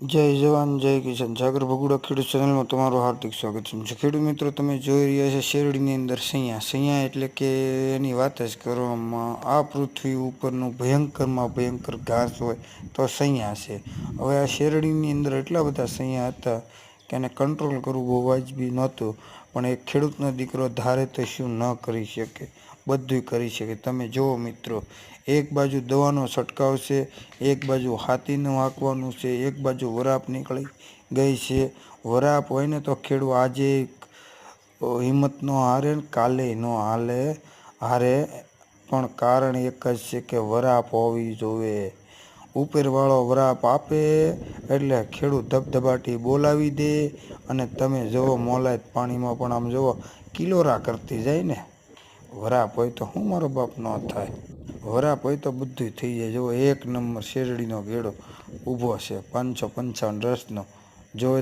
જય જવાન, જય કિસાન. જાગર ભગુડા ખેડૂત ચેનલમાં તમારું હાર્દિક સ્વાગત છે. ખેડૂત મિત્રો તમે જોઈ રહ્યા છો શેરડીની અંદર સૈયા સૈયા એટલે કે એની વાત જ કરવામાં આ પૃથ્વી ઉપરનું ભયંકરમાં ભયંકર ઘાસ હોય તો સૈયા છે. હવે આ શેરડીની અંદર એટલા બધા સૈયા હતા એને કંટ્રોલ કરવું બહુ વાજબી નહોતું, પણ એક ખેડૂતનો દીકરો ધારે તો શું ન કરી શકે? બધું કરી શકે. તમે જુઓ મિત્રો, એક બાજુ દવાનો છંટકાવ છે, એક બાજુ હાથીનું હાંકવાનું છે, એક બાજુ વરાપ નીકળી ગઈ છે. વરાપ હોય ને તો ખેડૂત આજે હિંમત ન હારે કાલે ન હાલે, હારે. પણ કારણ એક જ છે કે વરાપ હોવી જોઈએ. ઉપરવાળો વરાપ આપે એટલે ખેડૂત ધબધબાટી બોલાવી દે અને તમે જુઓ મોલાયત પાણીમાં પણ આમ જુઓ, કિલોરા કરતી જાય ને. વરાપ હોય તો શું મારો બાપ ન થાય. વરાપ હોય તો બધું થઈ જાય. જુઓ, એક નંબર શેરડીનો ગેડો ઊભો છે, પાંચસો પંચાવન રસનો. જો